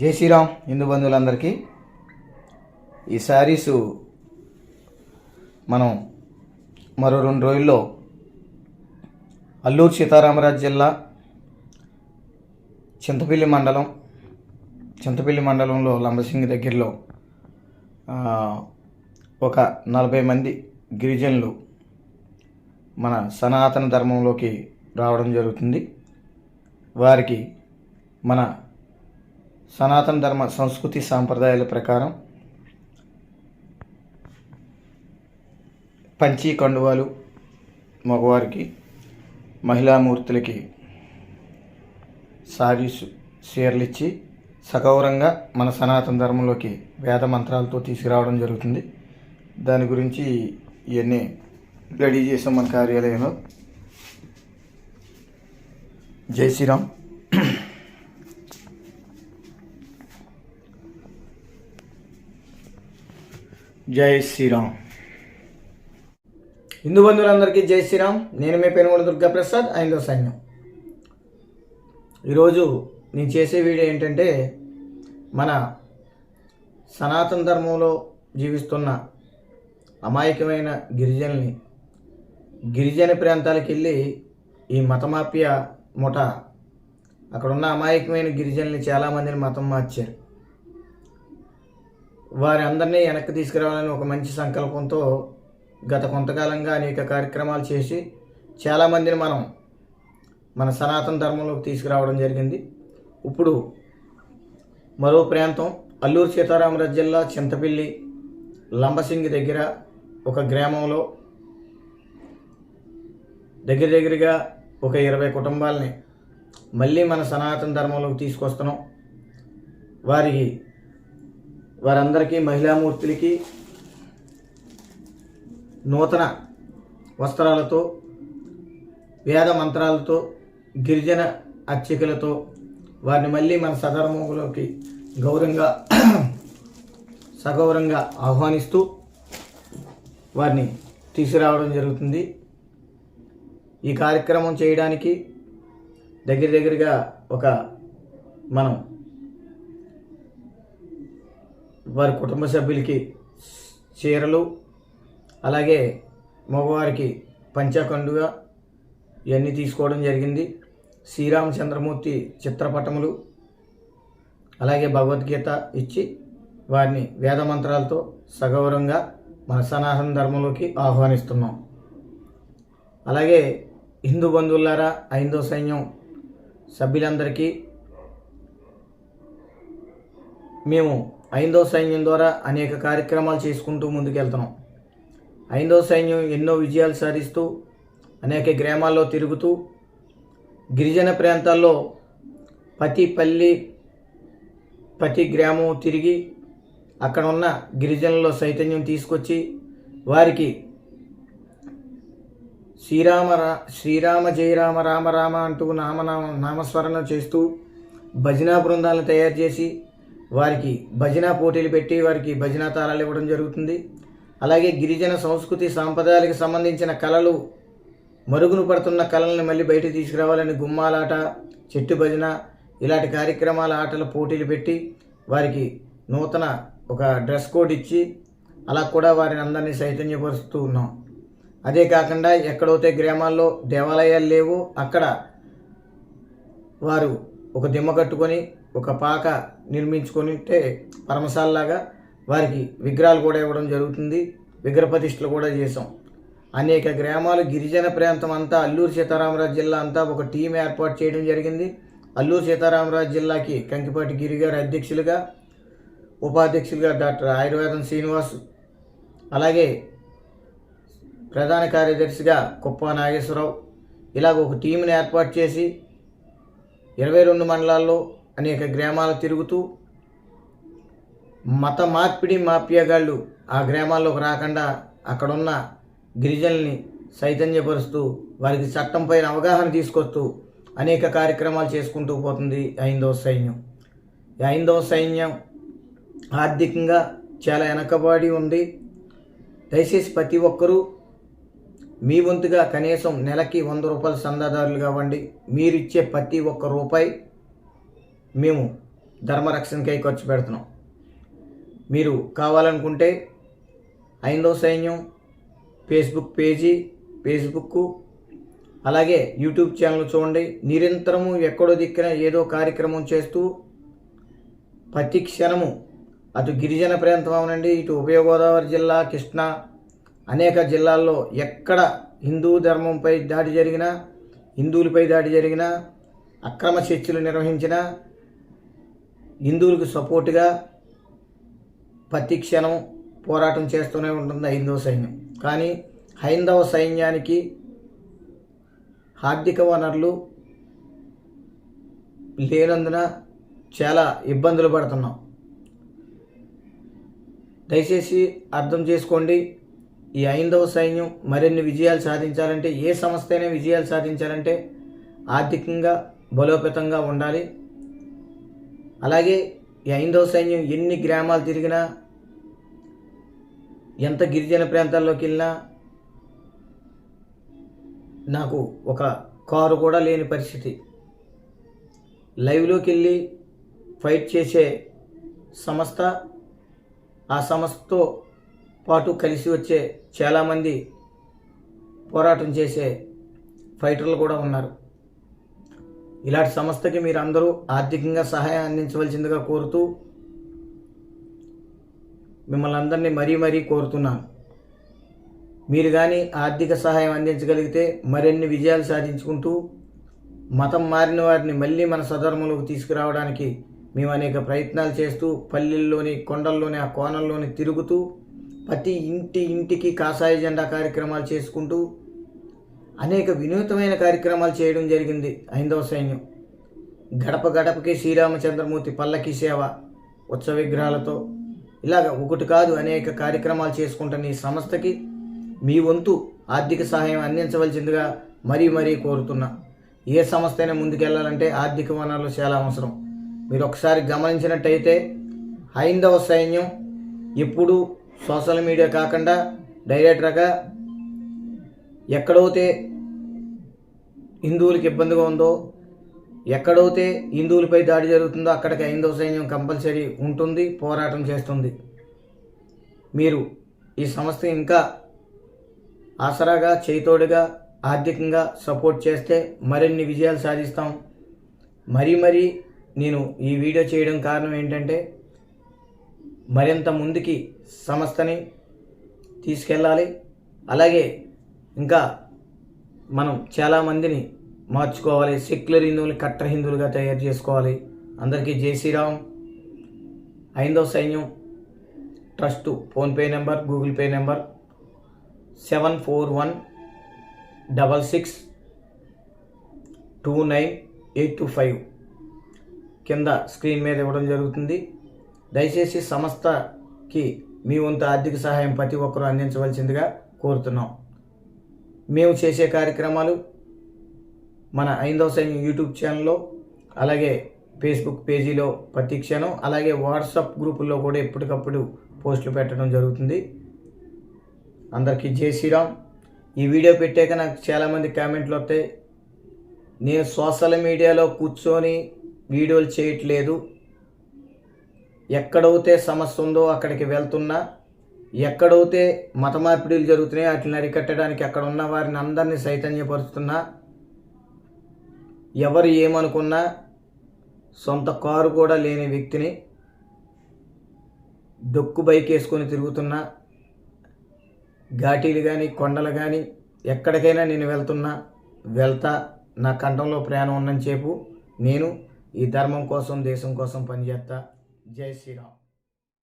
జై శ్రీరామ్ హిందూ బంధువులందరికీ. ఈ శారీసు మనం మరో రెండు రోజుల్లో అల్లూరు సీతారామరాజు జిల్లా చింతపల్లి మండలం చింతపల్లి మండలంలో లంబసింగి దగ్గరలో ఒక నలభై మంది గిరిజనులు మన సనాతన ధర్మంలోకి రావడం జరుగుతుంది. వారికి మన సనాతన ధర్మ సంస్కృతి సాంప్రదాయాల ప్రకారం పంచీ కండువాలు మగవారికి మహిళామూర్తులకి సారీసు చీరలు ఇచ్చి సగౌరంగా మన సనాతన ధర్మంలోకి వేద మంత్రాలతో తీసుకురావడం జరుగుతుంది. దాని గురించి ఇవన్నీ రెడీ చేసాం మన కార్యాలయంలో. జై శ్రీరామ్. జై శ్రీరామ్. హిందూ బంధువులందరికీ జై శ్రీరామ్. నేను మీ పెనుగోడు దుర్గాప్రసాద్ ఐదో సైన్యం. ఈరోజు నేను చేసే వీడియో ఏంటంటే మన సనాతన ధర్మంలో జీవిస్తున్న అమాయకమైన గిరిజనుల్ని గిరిజన ప్రాంతాలకు వెళ్ళి ఈ మతమాఫియా ముఠ అక్కడున్న అమాయకమైన గిరిజనుల్ని చాలామందిని మతం మార్చారు. వారి అందరినీ వెనక్కి తీసుకురావాలని ఒక మంచి సంకల్పంతో గత కొంతకాలంగా అనేక కార్యక్రమాలు చేసి చాలామందిని మనం మన సనాతన ధర్మంలోకి తీసుకురావడం జరిగింది. ఇప్పుడు మరో ప్రాంతం అల్లూరు సీతారామరాజు జిల్లా చింతపిల్లి లంబసింగి దగ్గర ఒక గ్రామంలో దగ్గర దగ్గరగా ఒక ఇరవై కుటుంబాలని మళ్ళీ మన సనాతన ధర్మంలోకి తీసుకొస్తున్నాం. వారికి వారందరికీ మహిళామూర్తులకి నూతన వస్త్రాలతో వేద మంత్రాలతో గిరిజన అర్చకులతో వారిని మళ్ళీ మన సధర్మంలోకి గౌరవంగా సగౌరవంగా ఆహ్వానిస్తూ వారిని తీసుకురావడం జరుగుతుంది. ఈ కార్యక్రమం చేయడానికి దగ్గర దగ్గరగా ఒక మనం వారి కుటుంబ సభ్యులకి చీరలు అలాగే మగవారికి పంచకండుగా ఇవన్నీ తీసుకోవడం జరిగింది. శ్రీరామచంద్రమూర్తి చిత్రపటములు అలాగే భగవద్గీత ఇచ్చి వారిని వేదమంత్రాలతో సగౌరవంగా మన సనాతన ధర్మంలోకి ఆహ్వానిస్తున్నాం. అలాగే హిందూ బంధువులారా ఐందో సైన్యం సభ్యులందరికీ మేము ఐందో సైన్యం ద్వారా అనేక కార్యక్రమాలు చేసుకుంటూ ముందుకెళ్తున్నాం. ఐందో సైన్యం ఎన్నో విజయాలు సాధిస్తూ అనేక గ్రామాల్లో తిరుగుతూ గిరిజన ప్రాంతాల్లో ప్రతి పల్లి ప్రతి గ్రామం తిరిగి అక్కడ ఉన్న గిరిజనుల్లో చైతన్యం తీసుకొచ్చి వారికి శ్రీరామ రా శ్రీరామ జయరామ రామ రామ అంటూ నామనామ నామస్మరణ చేస్తూ భజనా బృందాలను తయారు చేసి వారికి భజన పోటీలు పెట్టి వారికి భజన తారాలు ఇవ్వడం జరుగుతుంది. అలాగే గిరిజన సంస్కృతి సాంప్రదాయాలకు సంబంధించిన కళలు మరుగున పడుతున్న కళలను మళ్ళీ బయట తీసుకురావాలని గుమ్మాలాట చెట్టు భజన ఇలాంటి కార్యక్రమాల ఆటల పోటీలు పెట్టి వారికి నూతన ఒక డ్రెస్ కోడ్ ఇచ్చి అలా కూడా వారిని అందరినీ చైతన్యపరుస్తూ ఉన్నాం. అదే కాకుండా ఎక్కడైతే గ్రామాల్లో దేవాలయాలు లేవో అక్కడ వారు ఒక దిమ్మ కట్టుకొని ఒక పాక నిర్మించుకొని ఉంటే పరమశాలలాగా వారికి విగ్రహాలు కూడా ఇవ్వడం జరుగుతుంది. విగ్రహ ప్రతిష్టలు కూడా చేసాం అనేక గ్రామాలు గిరిజన ప్రాంతం అంతా అల్లూరు సీతారామరాజు జిల్లా అంతా ఒక టీం ఏర్పాటు చేయడం జరిగింది. అల్లూరు సీతారామరాజు జిల్లాకి కంకిపాటి గిరి గారు అధ్యక్షులుగా ఉపాధ్యక్షులుగా డాక్టర్ ఆయుర్వేదం శ్రీనివాస్ అలాగే ప్రధాన కార్యదర్శిగా కుప్ప నాగేశ్వరరావు. ఇలాగ ఒక టీంని ఏర్పాటు చేసి ఇరవై రెండు మండలాల్లో అనేక గ్రామాలు తిరుగుతూ మత మార్పిడి మాఫియాగాళ్ళు ఆ గ్రామాల్లోకి రాకుండా అక్కడున్న గిరిజనుల్ని చైతన్యపరుస్తూ వారికి చట్టంపైన అవగాహన తీసుకొస్తూ అనేక కార్యక్రమాలు చేసుకుంటూ పోతుంది ఐందవ సైన్యం. ఈ ఐందవ సైన్యం ఆర్థికంగా చాలా వెనకబడి ఉంది. దయచేసి ప్రతి ఒక్కరూ మీ వంతుగా కనీసం నెలకి వంద రూపాయల చందాదారులు మీరు మీరిచ్చే ప్రతి ఒక్క రూపాయి మేము ధర్మరక్షణకై ఖర్చు పెడుతున్నాం. మీరు కావాలనుకుంటే Aindava Sainyam Facebook page Facebook అలాగే యూట్యూబ్ ఛానల్ చూడండి. నిరంతరము ఎక్కడో దిక్కిన ఏదో కార్యక్రమం చేస్తూ ప్రతి క్షణము అటు గిరిజన ప్రాంతం అవునండి ఇటు ఉభయ గోదావరి జిల్లా కృష్ణా అనేక జిల్లాల్లో ఎక్కడ హిందూ ధర్మంపై దాడి జరిగినా హిందువులపై దాడి జరిగినా అక్రమ చర్చలు నిర్వహించినా హిందువులకు సపోర్టుగా ప్రతి క్షణం పోరాటం చేస్తూనే ఉంటుంది హైందవ సైన్యం. కానీ హైందవ సైన్యానికి ఆర్థిక వనరులు లేనందున చాలా ఇబ్బందులు పడుతున్నాం. దయచేసి అర్థం చేసుకోండి ఈ ఐందవ సైన్యం మరిన్ని విజయాలు సాధించాలంటే ఏ సంస్థ అయినా విజయాలు సాధించాలంటే ఆర్థికంగా బలోపేతంగా ఉండాలి. అలాగే ఈ ఐందవ సైన్యం ఎన్ని గ్రామాలు తిరిగినా ఎంత గిరిజన ప్రాంతాల్లోకి వెళ్ళినా నాకు ఒక కారు కూడా లేని పరిస్థితి. లైవ్లోకి వెళ్ళి ఫైట్ చేసే సంస్థ ఆ సంస్థతో పాటు కలిసి వచ్చే చాలామంది పోరాటం చేసే ఫైటర్లు కూడా ఉన్నారు. ఇలాంటి సంస్థకి మీరందరూ ఆర్థికంగా సహాయం అందించవలసిందిగా కోరుతూ మిమ్మల్ని అందరినీ మరీ మరీ కోరుతున్నాను. మీరు కానీ ఆర్థిక సహాయం అందించగలిగితే మరిన్ని విజయాలు సాధించుకుంటూ మతం మారిన వారిని మళ్ళీ మన సధర్మంలోకి తీసుకురావడానికి మేము అనేక ప్రయత్నాలు చేస్తూ పల్లెల్లోని కొండల్లోని ఆ కోణంలోని తిరుగుతూ ప్రతి ఇంటి ఇంటికి కాషాయ జెండా కార్యక్రమాలు చేసుకుంటూ అనేక వినూతమైన కార్యక్రమాలు చేయడం జరిగింది. హైందవ సైన్యం. గడప గడపకి శ్రీరామచంద్రమూర్తి పల్లకి సేవ ఉత్సవ విగ్రహాలతో. ఇలాగ ఒకటి కాదు అనేక కార్యక్రమాలు చేసుకుంటున్న ఈ సంస్థకి మీ వంతు ఆర్థిక సహాయం అందించవలసిందిగా మరీ మరీ కోరుతున్నా. ఏ సంస్థ అయినా ముందుకెళ్ళాలంటే ఆర్థిక వనరులు చాలా అవసరం. మీరు ఒకసారి గమనించినట్టయితే హైందవ సైన్యం ఎప్పుడు సోషల్ మీడియా కాకుండా డైరెక్టర్గా ఎక్కడైతే హిందువులకు ఇబ్బందిగా ఉందో ఎక్కడైతే హిందువులపై దాడి జరుగుతుందో అక్కడికి హైందవ సైన్యం కంపల్సరీ ఉంటుంది పోరాటం చేస్తుంది. మీరు ఈ సంస్థ ఇంకా ఆసరాగా చేతోడుగా ఆర్థికంగా సపోర్ట్ చేస్తే మరిన్ని విజయాలు సాధిస్తాం. మరీ మరీ నేను ఈ వీడియో చేయడం కారణం ఏంటంటే మరింత ముందుకి సంస్థని తీసుకెళ్ళాలి. అలాగే ఇంకా మనం చాలామందిని మార్చుకోవాలి. సెక్యులర్ హిందువులు కట్టర్ హిందువులుగా తయారు చేసుకోవాలి. అందరికీ జై Shriram. Aindo Sainyam trust PhonePe number Google Pay number seven four one double six two nine eight two five కింద స్క్రీన్ మీద ఇవ్వడం జరుగుతుంది. దయచేసి సంస్థకి మీ వంతు ఆర్థిక సహాయం ప్రతి ఒక్కరూ అందించవలసిందిగా కోరుతున్నాం. మేము చేసే కార్యక్రమాలు మన ఐందవ సైన్యం యూట్యూబ్ ఛానల్లో అలాగే ఫేస్బుక్ పేజీలో ప్రతీక్షను అలాగే వాట్సాప్ గ్రూపుల్లో కూడా ఎప్పటికప్పుడు పోస్టులు పెట్టడం జరుగుతుంది. అందరికీ జై శ్రీరామ్. ఈ వీడియో పెట్టాక నాకు చాలామంది కామెంట్లు వస్తాయి. నేను సోషల్ మీడియాలో కూర్చొని వీడియోలు చేయట్లేదు. ఎక్కడైతే సమస్య ఉందో అక్కడికి వెళ్తున్నా. ఎక్కడైతే మత మార్పిడిలు జరుగుతున్నాయో వాటిని అరికట్టడానికి అక్కడ ఉన్న వారిని అందరినీ చైతన్యపరుస్తున్నా ఎవరు ఏమనుకున్నా సొంత కారు కూడా లేని వ్యక్తిని దొక్కు బైక్ వేసుకొని తిరుగుతున్నా ఘాటీలు కానీ కొండలు కానీ ఎక్కడికైనా నేను వెళ్తున్నా వెళ్తా నా కంఠంలో ప్రయాణం ఉన్నని చెప్పు నేను ఈ ధర్మం కోసం దేశం కోసం పనిచేస్తా. జై శ్రీరామ్.